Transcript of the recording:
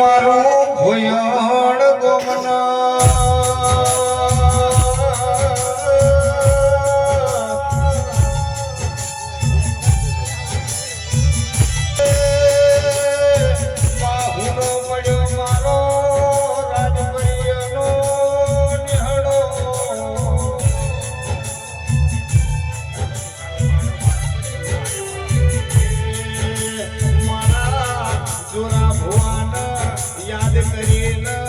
મારું ભોય. Catarina.